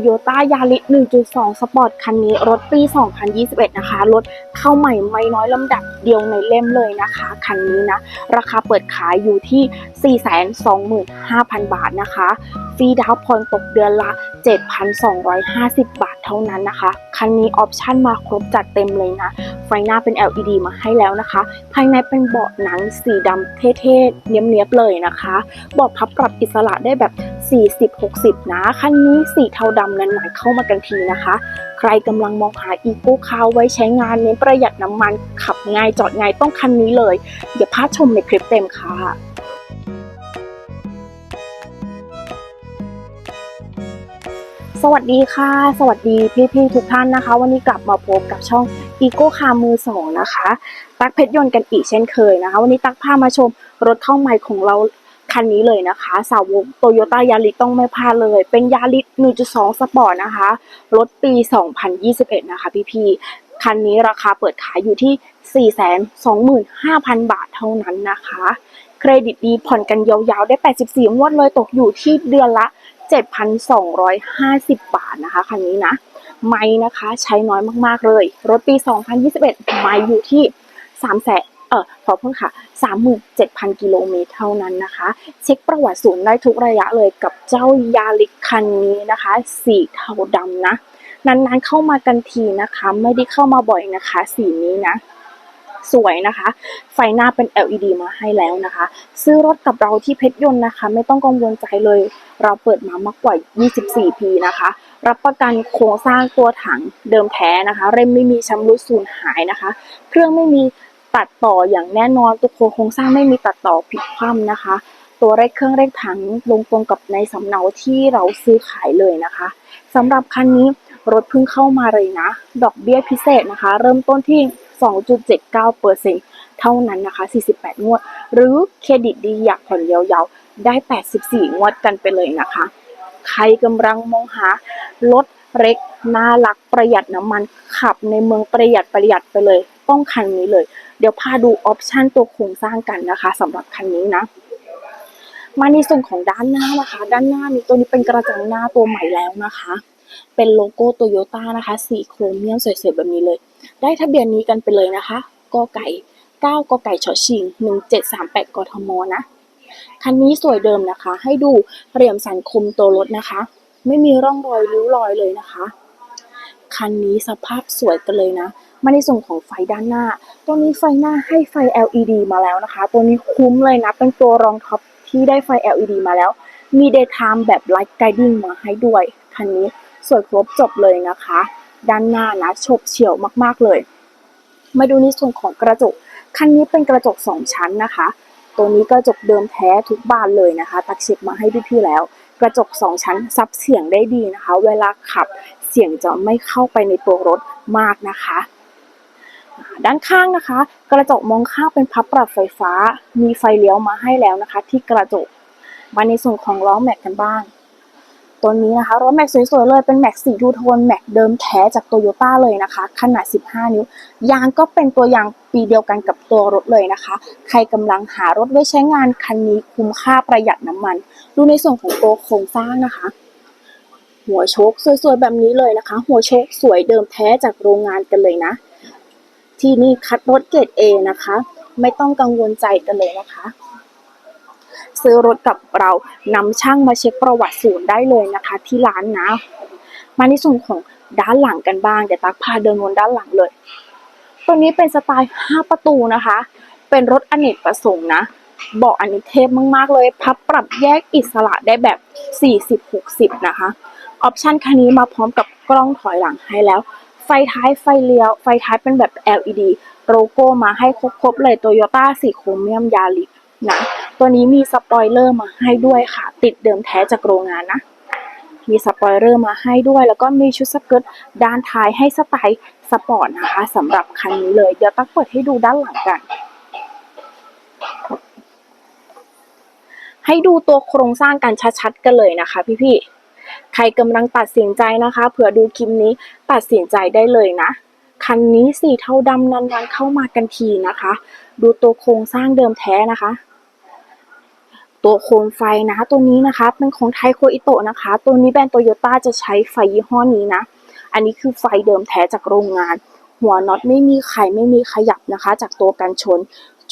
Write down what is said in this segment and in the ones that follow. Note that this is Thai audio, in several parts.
โยต้ายาริส1.2 สปอร์ตคันนี้ รถปี 2021 นะคะ รถเข้าใหม่ไม่น้อยลำดับเดียวในเล่มเลยนะคะ คันนี้นะ ราคาเปิดขายอยู่ที่ 425,000 บาทนะคะ ฟรีดาวน์ผ่อนตกเดือนละ 7,250 บาทเท่านั้นนะคะ คันนี้ออปชั่นมาครบจัดเต็มเลยนะ ไฟหน้าเป็น LED มาให้แล้วนะคะ ภายในเป็นเบาะหนังสีดำเท่ๆเนี้ยบๆเลยนะคะ เบาะพับปรับอิสระได้แบบ 40-60 นะ คันนี้สีเทาดำนั้นหมายเข้ามากันทีนะคะ ใครกำลังมองหาอีโก้คาร์ไว้ใช้งานเน้นประหยัดน้ำมันขับง่ายจอดง่ายต้องคันนี้เลยเดี๋ยวพาชมในคลิปเต็มค่ะสวัสดีค่ะ สวัสดีพี่ๆทุกท่านนะคะ วันนี้กลับมาพบกับช่อง e c o c a r มือสองนะคะ ตักเพชรยนต์กันอีกเช่นเคยนะคะ วันนี้ตักพามาชมรถเข้าใหม่ของเรา คันนี้เลยนะคะ สาวกโตโยต้ายาริสต้องไม่พลาดเลย เป็นยาริส1.2 สปอร์ตนะคะ รถปี 2021 นะคะพี่ๆ คันนี้ราคาเปิดขายอยู่ที่ 425,000 บาทเท่านั้นนะคะ เครดิตดีผ่อนกันยาวๆ ได้ 84 งวดเลยตกอยู่ที่เดือนละ 7,250 บาทนะคะ คันนี้นะ ไม่นะคะใช้น้อยมากๆเลย รถปี 2021 ไม่อยู่ที่3แสน เออขอโทษค่ะ 37,000 กิโลเมตรเท่านั้นนะคะ เช็คประวัติศูนย์ได้ทุกระยะเลยกับเจ้ายาลิกคันนี้นะคะ สีเทาดำนะนานๆเข้ามากันทีนะคะ ไม่ได้เข้ามาบ่อยนะคะ สีนี้นะ สวยนะคะ ไฟหน้าเป็น LED มาให้แล้วนะคะ ซื้อรถกับเราที่เพชรยนต์นะคะ ไม่ต้องกังวลใจเลย เราเปิดมามากกว่า 24 ปีนะคะ รับประกันโครงสร้างตัวถังเดิมแท้นะคะ เร่มไม่มีชำรุดสูญหายนะคะ เครื่องไม่มี ตัดต่ออย่างแน่นอนตัวโครงสร้างไม่มีตัดต่อผิดคว่ำนะคะ ตัวเลขเครื่องเลขถังลงตรงกับในสำเนาที่เราซื้อขายเลยนะคะสำหรับคันนี้รถเพิ่งเข้ามาเลยนะ ดอกเบี้ยพิเศษนะคะ เริ่มต้นที่ 2.79%เท่านั้นนะคะ 48 งวด หรือเครดิตดีอยากผ่อนยาวๆ ได้ 84 งวดกันไปเลยนะคะ ใครกำลังมองหารถเล็กน่ารักประหยัดน้ำมันขับในเมืองประหยัดประหยัดไปเลย ต้องคันนี้เลย เดี๋ยวพาดูออปชันตัวโครงสร้างกันนะคะสำหรับคันนี้นะมาในส่วนของด้านหน้านะคะ ด้านหน้านี้ตัวนี้เป็นกระจังหน้าตัวใหม่แล้วนะคะ เป็นโลโก้โตโยต้านะคะสีโครเมียมสวยๆแบบนี้เลย ได้ทะเบียนนี้กันไปเลยนะคะกอไก่9กอไก่ชอชิง 1738กทมนะคันนี้สวยเดิมนะคะ ให้ดูเหลี่ยมสันคมตัวรถนะคะ ไม่มีร่องรอยริ้วรอยเลยนะคะ คันนี้สภาพสวยกันเลยนะ มาในส่วนของไฟด้านหน้า ตัวนี้ไฟหน้าให้ไฟ LED มาแล้วนะคะ ตัวนี้คุ้มเลยนะ เป็นตัวรองท็อปที่ได้ไฟ LED มาแล้ว มี daytime แบบ light guiding มาให้ด้วย คันนี้สวยครบจบเลยนะคะ ด้านหน้านะฉบเฉี่ยวมากๆเลย มาดูในส่วนของกระจก คันนี้เป็นกระจก 2 ชั้นนะคะ ตัวนี้กระจกเดิมแท้ทุกบานเลยนะคะ ตักเช็คมาให้พี่ๆแล้ว กระจก 2 ชั้นซับเสียงได้ดีนะคะ เวลาขับเสียงจะไม่เข้าไปในตัวรถมากนะคะ ด้านข้างนะคะ กระจกมองข้างเป็นพับปรับไฟฟ้า มีไฟเลี้ยวมาให้แล้วนะคะ ที่กระจก มาในส่วนของล้อแม็กกันบ้าง ตัวนี้นะคะรถแม็กสวยๆเลยเป็นแม็กสีทูโทนแม็กเดิมแท้จากโตโยต้าเลยนะคะ ขนาด 15 นิ้ว ยางก็เป็นตัวยางปีเดียวกันกับตัวรถเลยนะคะ ใครกำลังหารถไว้ใช้งานคันนี้คุ้มค่าประหยัดน้ำมัน ดูในส่วนของตัวโครงสร้างนะคะหัวโชคสวยๆแบบนี้เลยนะคะ หัวโชคสวยเดิมแท้จากโรงงานกันเลยนะ ที่นี่คัดรถเกรด A นะคะ ไม่ต้องกังวลใจกันเลยนะคะ ซื้อรถกับเรานำช่างมาเช็คประวัติศูนย์ได้เลยนะคะ ที่ร้านนะ มาในส่วนของด้านหลังกันบ้าง เดี๋ยวตักพาเดินวนด้านหลังเลย ตัวนี้เป็นสไตล์ 5 ประตูนะคะ เป็นรถอเนกประสงค์นะเบาะอันนี้เทพมาก ๆ เลย พับปรับแยกอิสระได้แบบ 40-60 นะคะ ออปชันคันนี้มาพร้อมกับกล้องถอยหลังให้แล้ว ฟท้ายไฟเลี้ยว ไฟท้ายเป็นแบบ LED โลโก้มาให้ครบๆเลยโตโยต้าสีโครเมียมยาริสนะ ตัวนี้มีสปอยเลอร์มาให้ด้วยค่ะ ติดเดิมแท้จากโรงงานนะ มีสปอยเลอร์มาให้ด้วย แล้วก็มีชุดสเกิร์ตด้านท้ายให้สไตล์สปอร์ตนะคะสำหรับคันนี้เลย เดี๋ยวตักเปิดให้ดูด้านหลังกัน ให้ดูตัวโครงสร้างกันชัดๆกันเลยนะคะพี่ๆ ใครกำลังตัดสินใจนะคะเผื่อดูคลิปนี้ตัดสินใจได้เลยนะ คันนี้สีเทาดำนานๆเข้ามากันทีนะคะ ดูตัวโครงสร้างเดิมแท้นะคะ ตัวโคมไฟนะตัวนี้นะคะ เป็นของไทโคอิโตะนะคะ ตัวนี้แบรนด์โตโยต้าจะใช้ไฟยี่ห้อนี้นะ อันนี้คือไฟเดิมแท้จากโรงงาน หัวน็อตไม่มีไขไม่มีขยับนะคะ จากตัวกันชน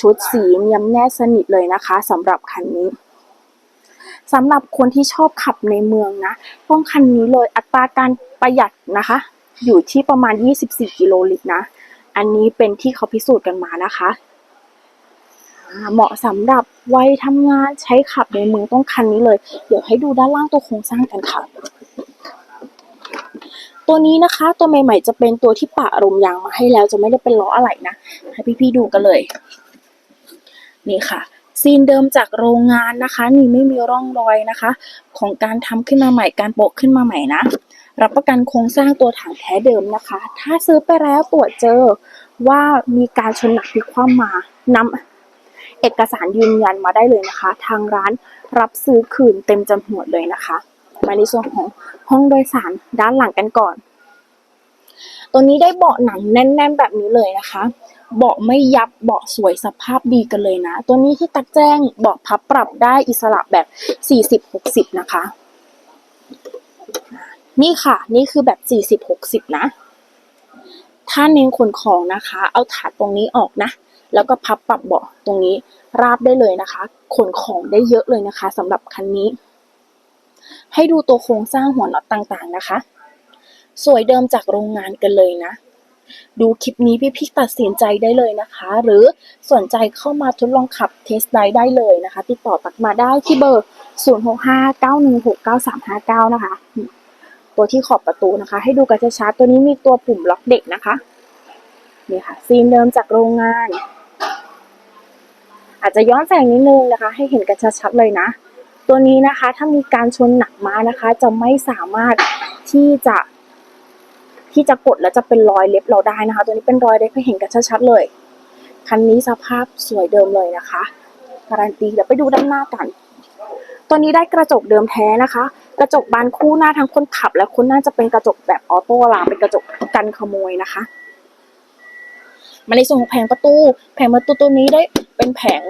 ชุดสีเนียมแน่สนิทเลยนะคะสำหรับคันนี้ สำหรับคนที่ชอบขับในเมืองนะ ต้องคันนี้เลยอัตราการประหยัดนะคะ อยู่ที่ประมาณ 24 กิโลลิตรนะ อันนี้เป็นที่เขาพิสูจน์กันมานะคะ เหมาะสำหรับวัยทำงานใช้ขับในเมืองต้องคันนี้เลย เดี๋ยวให้ดูด้านล่างตัวโครงสร้างกันค่ะตัวนี้นะคะตัวใหม่ๆจะเป็นตัวที่ปะลมยางมาให้แล้วจะไม่ได้เป็นล้ออะไรนะให้พี่ๆดูกันเลย นี่ค่ะ ซีนเดิมจากโรงงานนะคะ นี่ไม่มีร่องรอยนะคะ ของการทำขึ้นมาใหม่การโปะขึ้นมาใหม่นะรับประกันโครงสร้างตัวถังแท้เดิมนะคะ ถ้าซื้อไปแล้วตรวจเจอว่ามีการชนหนักพลิกคว่ำมานำเอกสารยืนยันมาได้เลยนะคะ ทางร้านรับซื้อคืนเต็มจำนวนเลยนะคะ มาในส่วนของห้องโดยสารด้านหลังกันก่อน ตัวนี้ได้เบาะหนังแน่น ๆ แบบนี้เลยนะคะ เบาะไม่ยับเบาะสวยสภาพดีกันเลยนะ ตัวนี้ที่ตักแจ้งเบาะพับปรับได้อิสระแบบ 40-60 นะคะ นี่ค่ะ นี่คือแบบ 40-60 นะ ถ้าเน้นขนของนะคะ เอาถาดตรงนี้ออกนะ แล้วก็พับปรับเบาะตรงนี้ราบได้เลยนะคะ ขนของได้เยอะเลยนะคะสำหรับคันนี้ ให้ดูตัวโครงสร้างหัวน็อตต่างๆนะคะ สวยเดิมจากโรงงานกันเลยนะ ดูคลิปนี้พี่ๆตัดสินใจได้เลยนะคะ หรือสนใจเข้ามาทดลองขับเทสไดได้เลยนะคะ ติดต่อตักมาได้ที่เบอร์ 0659169359 นะคะ ตัวที่ขอบประตูนะคะ ให้ดูกันชัดๆตัวนี้มีตัวปุ่มล็อกเด็กนะคะนี่ค่ะซีนเดิมจากโรงงาน อาจจะย้อนแสงนิดนึงนะคะ ให้เห็นกันชัดๆเลยนะ ตัวนี้นะคะถ้ามีการชนหนักมานะคะ จะไม่สามารถที่จะ ที่จะกดแล้วจะเป็นรอยเล็บเราได้นะคะ ตัวนี้เป็นรอยเล็บให้เห็นกันชัดๆเลย คันนี้สภาพสวยเดิมเลยนะคะการันตีเดี๋ยวไปดูด้านหน้ากัน ตัวนี้ได้กระจกเดิมแท้นะคะ กระจกบานคู่หน้าทั้งคนขับ และคนนั่งจะเป็นกระจกแบบออโต้ลาเป็นกระจกกันขโมยนะคะ มาในส่วนของแผงประตู แผงประตูตัวนี้ได้เป็นแผง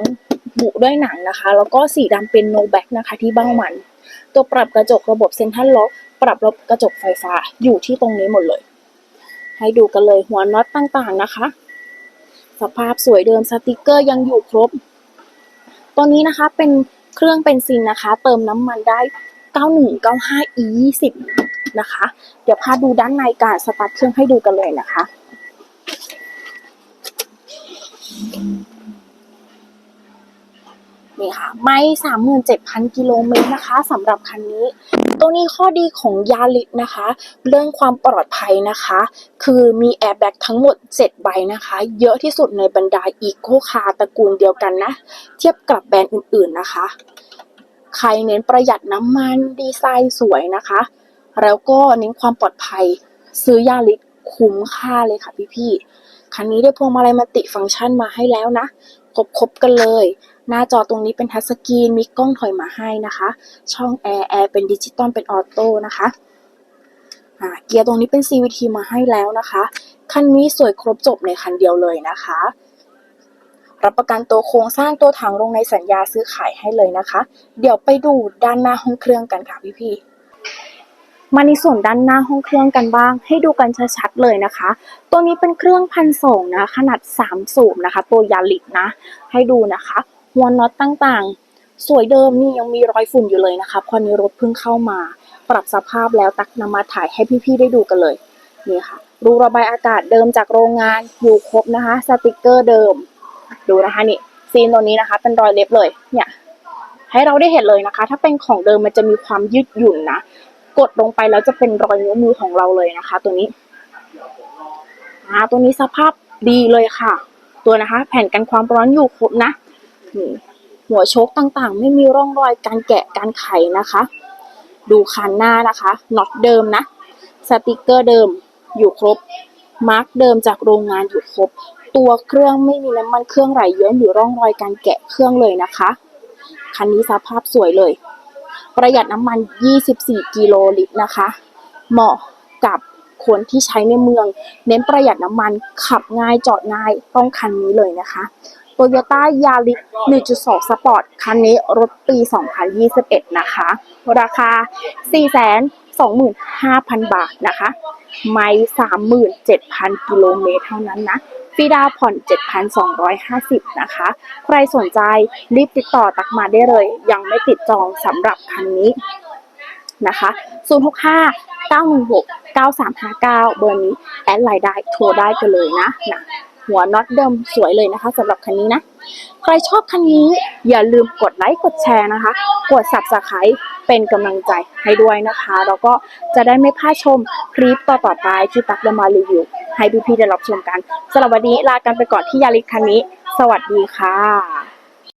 บุด้วยหนังนะคะ แล้วก็สีดำเป็นโนแบ็กนะคะ ที่เบ้ามัน ตัวปรับกระจกระบบเซ็นทรัลล็อกปรับระบบกระจกไฟฟ้าอยู่ที่ตรงนี้หมดเลย ให้ดูกันเลยหัวน็อตต่างๆนะคะ สภาพสวยเดิมสติกเกอร์ยังอยู่ครบ ตัวนี้นะคะเป็นเครื่องเป็นซินนะคะ เติมน้ำมันได้ 9195 e 20 นะคะ เดี๋ยวพาดูด้านในการสตาร์ทเครื่องให้ดูกันเลยนะคะ นี่ค่ะ ไม่สามหมื่นเจ็ดพันกิโลเมตรนะคะสำหรับคันนี้ ตัวนี้ข้อดีของยาลิสนะคะ เรื่องความปลอดภัยนะคะ คือมีแอร์แบ็กทั้งหมด 7 ใบนะคะ เยอะที่สุดในบรรดาอีโคคาร์ตระกูลเดียวกันนะ เทียบกับแบรนด์อื่นๆนะคะ ใครเน้นประหยัดน้ำมันดีไซน์สวยนะคะ แล้วก็เน้นความปลอดภัยซื้อยาลิสคุ้มค่าเลยค่ะพี่ๆคันนี้ได้พวงมาลัยมัติฟังก์ชันมาให้แล้วนะ ครบๆกันเลย หน้าจอตรงนี้เป็นทัชสกรีนมีกล้องถอยมาให้นะคะ ช่องแอร์แอร์เป็นดิจิตอลเป็นออโต้นะคะเกียร์ตรงนี้เป็น CVT มาให้แล้วนะคะ คันนี้สวยครบจบในคันเดียวเลยนะคะ รับประกันตัวโครงสร้างตัวถังลงในสัญญาซื้อขายให้เลยนะคะ เดี๋ยวไปดูด้านหน้าห้องเครื่องกันค่ะพี่ๆมาในส่วนด้านหน้าห้องเครื่องกันบ้าง ให้ดูกันชัดๆเลยนะคะ ตัวนี้เป็นเครื่องพันสองนะ ขนาด3สูบนะคะ ตัวยาลิกนะ ให้ดูนะคะ หัวน็อตต่างๆ สวยเดิมนี่ยังมีรอยฝุ่นอยู่เลยนะคะพราะนี้รถเพิ่งเข้ามา ปรับสภาพแล้วตักนำมาถ่ายให้พี่ๆได้ดูกันเลยนี่ค่ะรูระบายอากาศเดิมจากโรงงานอยู่ครบนะคะ สติกเกอร์เดิม ดูนะคะนี่ซีนตัวนี้นะคะ เป็นรอยเล็บเลยเนี่ยให้เราได้เห็นเลยนะคะ ถ้าเป็นของเดิมมันจะมีความยืดหยุ่นนะ กดลงไปแล้วจะเป็นรอยนิ้วมือของเราเลยนะคะ ตัวนี้อ่าตัวนี้สภาพดีเลยค่ะ ตัวนะคะ แผ่นกันความร้อนอยู่ครบนะ นี่หัวโชคต่างๆ ไม่มีร่องรอยการแกะการไขนะคะ ดูคันหน้านะคะน็อตเดิมนะ สติกเกอร์เดิมอยู่ครบ มาร์กเดิมจากโรงงานอยู่ครบ ตัวเครื่องไม่มีน้ำมันเครื่องไหลเยิ้มหรือร่องรอยการแกะเครื่องเลยนะคะ คันนี้สภาพสวยเลย ประหยัดน้ำมัน 24 กิโลลิตรนะคะ เหมาะกับคนที่ใช้ในเมือง เน้นประหยัดน้ำมันขับง่ายจอดง่ายต้องคันนี้เลยนะคะ Toyota Yaris 1.2 Sport คันนี้รถปี 2021 นะคะ ราคา 425,000 บาทนะคะ ไม่37,000 กิโลเมตรเท่านั้นนะฟีดาผ่อน 7,250 นะคะ ใครสนใจรีบติดต่อตักมาได้เลย ยังไม่ติดจองสำหรับคันนี้นะคะ 065 916 9359 เบอร์นี้ แอดไลน์ได้โทรได้กันเลยนะนะ หัวน็อตเดิมสวยเลยนะคะสำหรับคันนี้นะ ใครชอบคันนี้อย่าลืมกดไลค์กดแชร์นะคะ กด subscribe เป็นกำลังใจให้ด้วยนะคะ แล้วก็จะได้ไม่พลาดชมคลิปต่อๆไปที่ตักจะมารีวิว ให้พี่ๆได้รับชมกันสำหรับวันนี้ลากันไปก่อนที่ยาริสคันนี้ สวัสดีค่ะ